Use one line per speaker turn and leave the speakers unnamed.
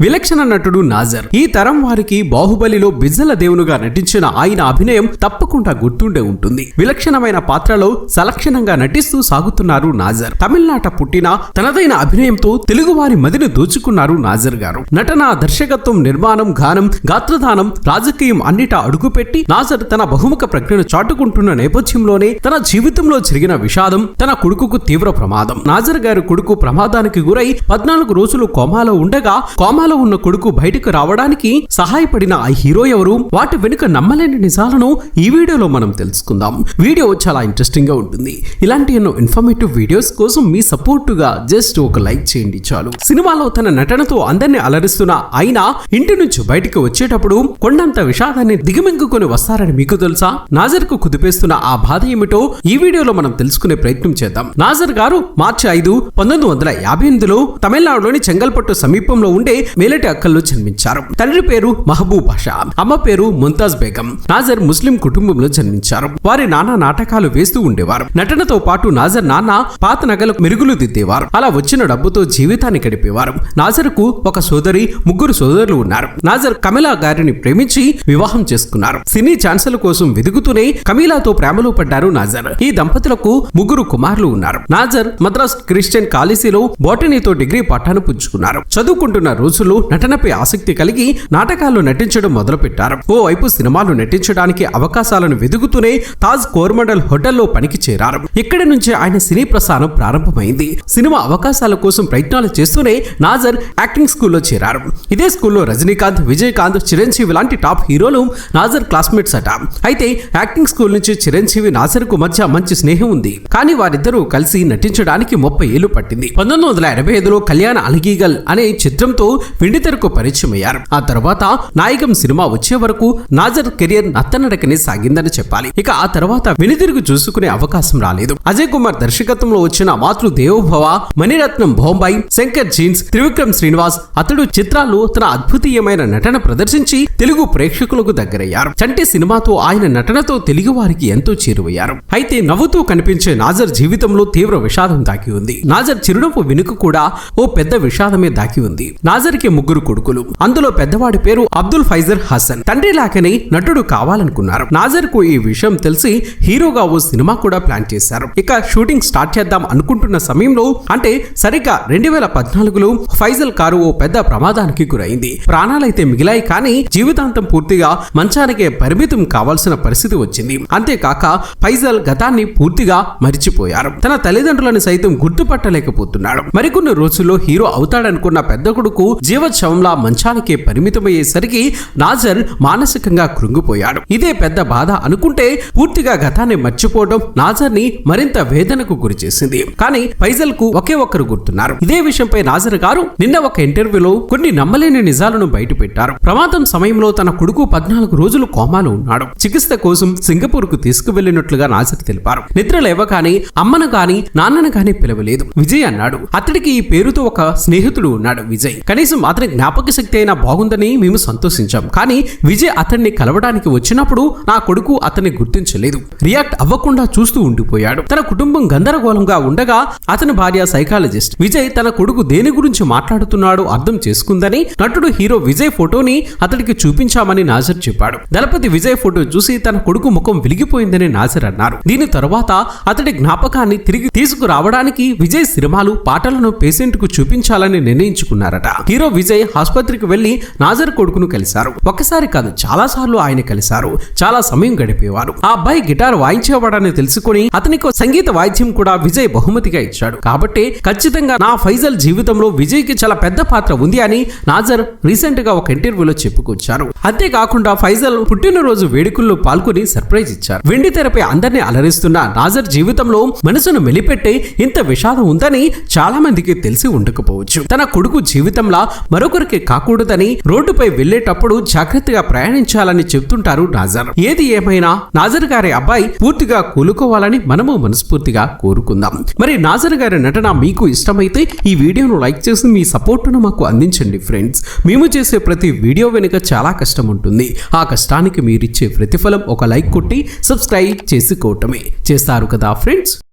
విలక్షణ నటుడు నాజర్. ఈ తరం వారికి బాహుబలిలో బిజ్జల దేవునుగా నటించిన ఆయన అభినయం తప్పకుండా గుర్తుండే ఉంటుంది. విలక్షణమైన పాత్రలో సలక్షణంగా నటిస్తూ సాగుతున్నారు నాజర్. తమిళనాట పుట్టిన తనదైన అభినయంతో తెలుగువారి మదిని దోచుకున్నారు నాజర్ గారు. నటన దర్శకత్వం నిర్మాణం గానం గాత్రదానం రాజకీయం అన్నిటా అడుగుపెట్టి నాజర్ తన బహుముఖ ప్రజ్ఞను చాటుకుంటున్న నేపథ్యంలోనే తన జీవితంలో జరిగిన విషాదం తన కొడుకుకు తీవ్ర ప్రమాదం. నాజర్ గారి కొడుకు ప్రమాదానికి గురై పద్నాలుగు రోజులు కోమాలో ఉండగా కోమా కోమాలో ఉన్న కొడుకు బయటకు రావడానికి సహాయపడిన ఆ హీరో ఎవరు? వాటి వెనుక నమ్మలేని నిజాలను ఈ వీడియోలో మనం తెలుసుకుందాం. వీడియో చాలా ఇంట్రెస్టింగ్గా ఉంటుంది. ఇలాంటి ఎన్నో ఇన్ఫర్మేటివ్ వీడియోస్ కోసం మీ సపోర్ట్గా జస్ట్ ఒక లైక్ చేయండి చాలు. సినిమాలో తన నటనతో అందరిని అలరిస్తున్న ఆయన ఇంటి నుంచి బయటకు వచ్చేటప్పుడు కొండంత విషాదాన్ని దిగమింగుకొని వస్తారని మీకు తెలుసా? నాజర్కు కుదిపేస్తున్న ఆ బాధ ఏమిటో ఈ వీడియోలో మనం తెలుసుకునే ప్రయత్నం చేద్దాం. నాజర్ గారు మార్చి ఐదు పంతొమ్మిది వందల యాభై ఎనిమిదిలో తమిళనాడులోని చెంగల్పట్టు సమీపంలో ఉండే మేలటి అక్కల్లో జన్మించారు. తండ్రి పేరు మహబూబ్ బాషా అమ్మ పేరు ముంతాజ్ బేగం నాజర్ ముస్లిం కుటుంబంలో జన్మించారు. వారి నాన్న నాటకాలు వేస్తూ ఉండేవారు. నటనతో పాటు నాజర్ నాన్న పాత నగలకు మెరుగులు దిద్దేవారు. అలా వచ్చిన డబ్బుతో జీవితాన్ని గడిపేవారు. నాజర్కు ఒక సోదరి ముగ్గురు సోదరులు ఉన్నారు. నాజర్ కమిలా గారిని ప్రేమించి వివాహం చేసుకున్నారు. సినీ ఛాన్సుల కోసం వెతుకుతూనే కమిలాతో ప్రేమలో పడ్డారు నాజర్. ఈ దంపతులకు ముగ్గురు కుమారులు ఉన్నారు. నాజర్ మద్రాస్ క్రిస్టియన్ కాలేజీలో బోటనీతో డిగ్రీ పట్టాను పుచ్చుకున్నారు. చదువుకుంటున్న రోజుల్లో నటనపై ఆసక్తి కలిగి నాటకాల్లో నటించడం మొదలుపెట్టారు. ఓ వైపు సినిమాలు నటించడానికి అవకాశాలను వెతుకుతూనే తాజ్ కోర్మండల్ హోటల్లో పనికి చేరారు. ఇక్కడి నుంచి ఆయన సినీ ప్రస్థానం ప్రారంభమైంది. సినిమా అవకాశాల కోసం ప్రయత్నాలు చేస్తూనే నాజర్ యాక్టింగ్ స్కూల్లో చేరారు. ఇదే స్కూల్లో రజనీకాంత్ విజయకాంత్ చిరంజీవి లాంటి టాప్ హీరోలు నాజర్ క్లాస్మేట్స్ అట. అయితే యాక్టింగ్ స్కూల్ నుంచి చిరంజీవి నాజర్కు మధ్య మంచి స్నేహం ఉంది. కానీ వారిద్దరూ కలిసి నటించడానికి ముప్పై ఏళ్ళు పట్టింది. పంతొమ్మిది వందల ఎనభై ఐదులో కళ్యాణ అలగీగల్ అనే చిత్రంతో వెండితెరకు పరిచయం అయ్యారు ఆ తర్వాత నాయకం సినిమా వచ్చే వరకు నాజర్ కెరియర్ నత్తనడకనే సాగిందని చెప్పాలి. ఇక ఆ తర్వాత వెనుదిరుగు చూసుకునే అవకాశం రాలేదు. అజయ్ కుమార్ దర్శకత్వంలో వచ్చిన మాతృ దేవోభవ మణిరత్నం బొంబాయి శంకర్ జీన్స్ త్రివిక్రమ్ శ్రీనివాస్ అతడు చిత్రాలు తన అద్భుతీయమైన నటన ప్రదర్శించి తెలుగు ప్రేక్షకులకు దగ్గరయ్యారు. చంటి సినిమాతో ఆయన నటనతో తెలుగు వారికి ఎంతో చేరువయ్యారు. అయితే నవ్వుతూ కనిపించే నాజర్ జీవితంలో తీవ్ర విషాదం దాగి ఉంది. నాజర్ చిరునవ్వు వెనుక కూడా ఓ పెద్ద విషాదమే దాగి ఉంది. నాజర్కి ముగ్గురు కొడుకులు. అందులో పెద్దవాడి పేరు అబ్దుల్ ఫైజర్ హసన్. తండ్రి లాకనే నటుడు కావాలనుకున్నారు. నాజర్కు ఈ విషయం తెలిసి హీరోగా ఓ సినిమా కూడా ప్లాన్ చేశారు. ఇక షూటింగ్ స్టార్ట్ చేద్దాం అనుకుంటున్న సమయంలో అంటే సరిగ్గా రెండు వేల పద్నాలుగులో ఫైజల్ కారు ఓ పెద్ద ప్రమాదానికి గురైంది. ప్రాణాలైతే మిగిలాయి కానీ జీవితాంతం పూర్తిగా మంచానికే పరిమితం కావాల్సిన పరిస్థితి వచ్చింది. అంతేకాక ఫైజల్ గతాన్ని పూర్తిగా మరిచిపోయారు. తన తల్లిదండ్రులను సైతం గుర్తుపట్టలేకపోతున్నాడు. మరికొన్ని రోజుల్లో హీరో అవుతాడనుకున్న పెద్ద కొడుకు జీవోత్సవంలా మంచానికే పరిమితమయ్యేసరికి నాజర్ మానసికంగా కృంగిపోయాడు. ఇదే పెద్ద బాధ అనుకుంటే పూర్తిగా గతాన్ని మర్చిపోవడం నాజర్ని మరింత వేదనకు గురి చేసింది. కానీ ఫైజల్కు ఒకే ఒక్కరు గుర్తున్నారు. ఇదే విషయంపై నాజర్ గారు నిన్న ఒక ఇంటర్వ్యూలో కొన్ని నమ్మలేని నిజాలను బయటపెట్టారు. ప్రమాదం సమయంలో తన కొడుకు పద్నాలుగు రోజులు కోమాలో ఉన్నాడు. చికిత్స కోసం సింగపూర్కు తీసుకువెళ్ళినట్లుగా నాజర్ తెలిపారు. నిద్ర లేవగాని అమ్మను గాని నాన్నను గాని పిలవలేదు. విజయ్ అన్నాడు. అతడికి ఈ పేరుతో ఒక స్నేహితుడు ఉన్నాడు విజయ్. కనీసం అతని జ్ఞాపక శక్తి అయినా బాగుందని మేము సంతోషించాం. కానీ విజయ్ అతన్ని కలవడానికి వచ్చినప్పుడు నా కొడుకు అతన్ని గుర్తించలేదు. రియాక్ట్ అవ్వకుండా చూస్తూ ఉండిపోయాడు. తన కుటుంబం గందరగోళంగా ఉండగా అతని భార్య సైకాలజిస్ట్ విజయ్ తన కొడుకు దేని గురించి మాట్లాడుతున్నాడో అర్థం చేసుకుందని నటుడు హీరో విజయ్ ఫోటోని అతడికి చూపించామని నాజర్ చెప్పాడు. దళపతి విజయ్ ఫోటో చూసి తన కొడుకు ముఖం వెలిగిపోయిందని నాజర్ అన్నారు. దీని తరువాత అతడి జ్ఞాపకాన్ని తిరిగి తీసుకురావడానికి విజయ్ సినిమాలు పాటలను పేషెంట్కు చూపించాలని నిర్ణయించుకున్నారట. హీరో విజయ్ ఆసుపత్రికి వెళ్ళి నాజర్ కొడుకును కలిశారు. ఒకసారి కాదు చాలా సార్లు ఆయన కలిశారు. చాలా సమయం గడిపేవారు. ఆ అబ్బాయి గిటార్ వాయించేవాడని తెలుసుకుని అతనికి సంగీత వాయిద్యం కూడా విజయ్ బహుమతిగా ఇచ్చాడు. కాబట్టి ఖచ్చితంగా నా ఫైజల్ జీవితంలో విజయ్కి చాలా పెద్ద పాత్ర ఉంది అని నాజర్ రీసెంట్గా ఒక ఇంటర్వ్యూలో చెప్పుకొచ్చారు. అంతేకాకుండా ఫైజల్ పుట్టినరోజు వేడుకల్లో పాల్గొని సర్ప్రైజ్ ఇచ్చారు. వెండి తెరపై అందరినీ అలరిస్తున్న నాజర్ జీవితంలో మనసును మెలిపెట్టే ఇంత విషాదం ఉందని చాలా మందికి తెలిసి ఉండకపోవచ్చు. తన కొడుకు జీవితంలా మరొకరికి కాకూడదని రోడ్డుపై వెళ్ళేటప్పుడు జాగ్రత్తగా ప్రయాణించాలని చెప్తుంటారు నాజర్. ఏది ఏమైనా నాజర్ గారి అబ్బాయి పూర్తిగా కోలుకోవాలని మనము మనస్ఫూర్తిగా కోరుకుందాం. మరి నాజర్ గారి నటన మీకు ఇష్టమైతే ఈ వీడియోను లైక్ చేసి మీ సపోర్టును మాకు అందించండి ఫ్రెండ్స్. మేము చేసే ప్రతి వీడియో వెనుక చాలా కష్టం ఉంటుంది. ఆ కష్టానికి మీరిచ్చే ప్రతిఫలం ఒక లైక్ కొట్టి సబ్స్క్రైబ్ చేసుకోవటమే. చేస్తారు కదా ఫ్రెండ్స్?